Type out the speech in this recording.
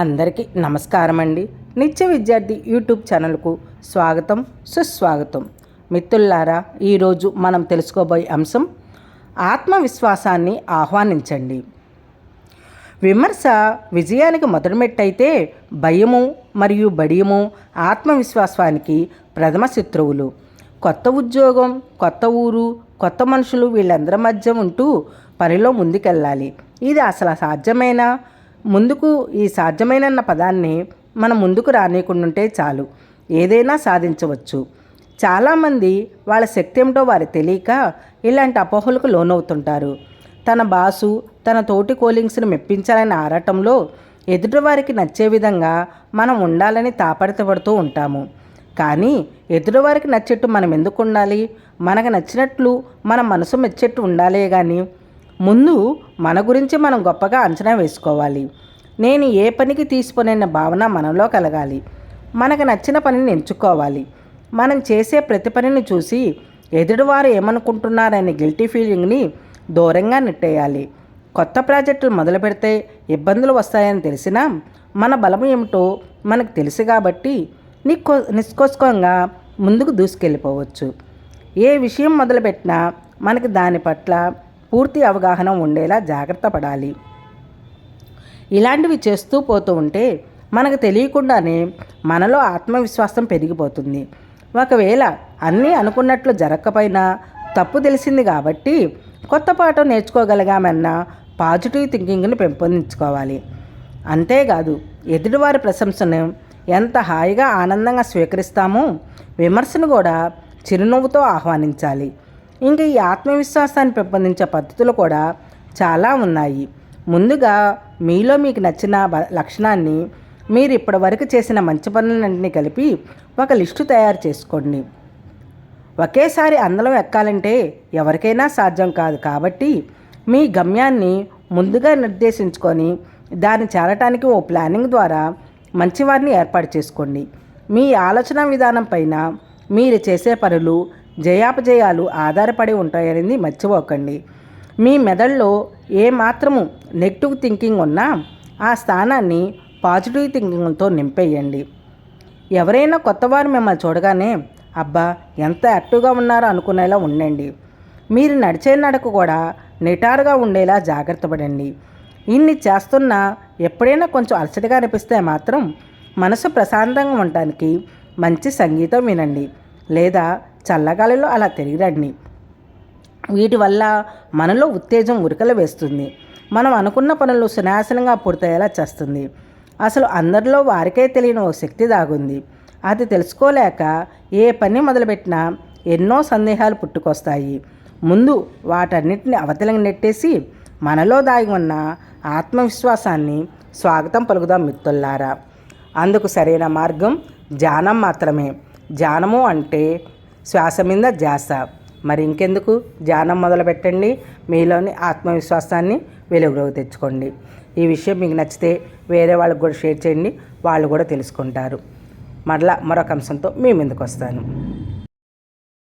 అందరికీ నమస్కారం అండి నిత్య విద్యార్థి యూట్యూబ్ ఛానల్కు స్వాగతం సుస్వాగతం. మిత్రులారా ఈరోజు మనం తెలుసుకోబోయే అంశం ఆత్మవిశ్వాసాన్ని ఆహ్వానించండి. విమర్శ విజయానికి మొదలుమెట్టయితే భయము మరియు బడియము ఆత్మవిశ్వాసానికి ప్రథమ శత్రువులు. కొత్త ఉద్యోగం కొత్త ఊరు కొత్త మనుషులు వీళ్ళందరి మధ్య ఉంటూ పనిలో ముందుకెళ్ళాలి. ఇది అసలు సాధ్యమైన? ముందుకు ఈ సాధ్యమైనన్న పదాన్ని మనం ముందుకు రానియకుండుంటే చాలు. ఏదైనా సాధించవచ్చు. చాలామంది వాళ్ళ శక్తి ఏమిటో వారి తెలియక ఇలాంటి అపోహలకు లోనవుతుంటారు. తన బాసు తన తోటి కోలింగ్స్ను మెప్పించాలని ఆరాటంలో ఎదుటివారికి నచ్చే విధంగా మనం ఉండాలని తాపడితపడుతూ ఉంటాము. కానీ ఎదుటివారికి నచ్చేట్టు మనం ఎందుకు ఉండాలి? మనకు నచ్చినట్లు మన మనసు మెచ్చేట్టు ఉండాలే కానీ ముందు మన గురించి మనం గొప్పగా అంచనా వేసుకోవాలి. నేను ఏ పనికి తీసుకునే భావన మనలో కలగాలి. మనకు నచ్చిన పనిని ఎంచుకోవాలి. మనం చేసే ప్రతి పనిని చూసి ఎదుటివారు ఏమనుకుంటున్నారనే గిల్టీ ఫీలింగ్ని దూరంగా నెట్టేయాలి. కొత్త ప్రాజెక్టులు మొదలు పెడితే ఇబ్బందులు వస్తాయని తెలిసినా మన బలం ఏమిటో మనకు తెలుసు కాబట్టి నిక్కో నిష్కోస్కంగా ముందుకు దూసుకెళ్ళిపోవచ్చు. ఏ విషయం మొదలుపెట్టినా మనకి దాని పట్ల పూర్తి అవగాహన ఉండేలా జాగ్రత్త పడాలి. ఇలాంటివి చేస్తూ పోతూ ఉంటే మనకు తెలియకుండానే మనలో ఆత్మవిశ్వాసం పెరిగిపోతుంది. ఒకవేళ అన్నీ అనుకున్నట్లు జరగకపోయినా తప్పు తెలిసింది కాబట్టి కొత్త పాఠం నేర్చుకోగలిగామన్న పాజిటివ్ థింకింగ్ని పెంపొందించుకోవాలి. అంతేకాదు ఎదుటివారి ప్రశంసను ఎంత హాయిగా ఆనందంగా స్వీకరిస్తామో విమర్శను కూడా చిరునవ్వుతో ఆహ్వానించాలి. ఇంకా ఈ ఆత్మవిశ్వాసాన్ని పెంపొందించే పద్ధతులు కూడా చాలా ఉన్నాయి. ముందుగా మీలో మీకు నచ్చిన బ- లక్షణాన్ని మీరు ఇప్పటి వరకు చేసిన మంచి పనులన్నింటినీ కలిపి ఒక లిస్టు తయారు చేసుకోండి. ఒకేసారి అందలం ఎక్కాలంటే ఎవరికైనా సాధ్యం కాదు కాబట్టి మీ గమ్యాన్ని ముందుగా నిర్దేశించుకొని దాన్ని చేరటానికి ఓ ప్లానింగ్ ద్వారా మంచివారిని ఏర్పాటు చేసుకోండి. మీ ఆలోచన విధానం పైన మీరు చేసే పనులు జయాపజయాలు ఆధారపడి ఉంటాయనేది మర్చిపోకండి. మీ మెదడులో ఏ మాత్రము నెగిటివ్ థింకింగ్ ఉన్నా ఆ స్థానాన్ని పాజిటివ్ థింకింగ్తో నింపేయండి. ఎవరైనా కొత్తవారు మిమ్మల్ని చూడగానే అబ్బా ఎంత యాక్టివ్గా ఉన్నారో అనుకునేలా ఉండండి. మీరు నడిచే నడక కూడా నిటారుగా ఉండేలా జాగ్రత్త పడండి. ఇన్ని చేస్తున్నా ఎప్పుడైనా కొంచెం అలసటగా అనిపిస్తే మాత్రం మనసు ప్రశాంతంగా ఉండటానికి మంచి సంగీతం వినండి. లేదా చల్లగాలిలో అలా తిరిగిరండి వీటి వల్ల మనలో ఉత్తేజం ఉరికలు వేస్తుంది. మనం అనుకున్న పనులు సునాశనంగా పూర్తయ్యేలా చేస్తుంది. అసలు అందరిలో వారికే తెలియని ఓ శక్తి దాగుంది. అది తెలుసుకోలేక ఏ పని మొదలుపెట్టినా ఎన్నో సందేహాలు పుట్టుకొస్తాయి. ముందు వాటన్నిటిని అవతలంగా నెట్టేసి మనలో దాగి ఉన్న ఆత్మవిశ్వాసాన్ని స్వాగతం పలుకుదాం మిత్తుల్లారా అందుకు సరైన మార్గం ధ్యానం మాత్రమే. ధ్యానము అంటే శ్వాస మీద ధ్యాస మరి ఇంకెందుకు? ధ్యానం మొదలు పెట్టండి మీలోని ఆత్మవిశ్వాసాన్ని వెలుగులోకి తెచ్చుకోండి. ఈ విషయం మీకు నచ్చితే వేరే వాళ్ళకి కూడా షేర్ చేయండి. వాళ్ళు కూడా తెలుసుకుంటారు. మరలా మరొక అంశంతో మీ ముందుకు వస్తాను.